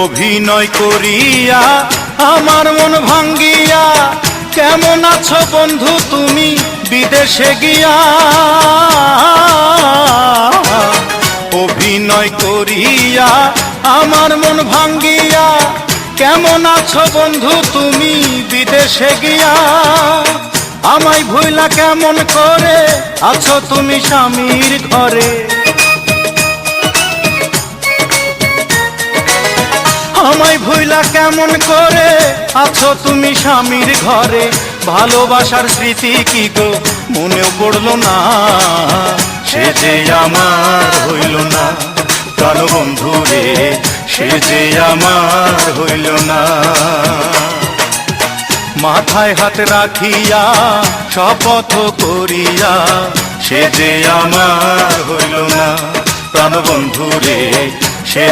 অভিনয় করিয়া আমার মন ভাঙ্গিয়া, কেমন আছো বন্ধু তুমি বিদেশে গিয়া? অভিনয় করিয়া আমার মন ভাঙ্গিয়া, কেমন আছো বন্ধু তুমি বিদেশে গিয়া? আমায় ভুইলা কেমন করে আছো তুমি স্বামীর ঘরে? আমায় ভুইলা কেমন করে? আছো তুমি স্বামীর ঘরে, ভালোবাসার স্মৃতি কি গো? মনেও পড়ল না, সে যে আমার হইল না। প্রাণ বন্ধু রে, সে যে আমার হইল না। মাথায় হাত রাখিয়া, শপথ করিয়া, সে যে আমার হইল না। প্রাণ বন্ধু রে, সে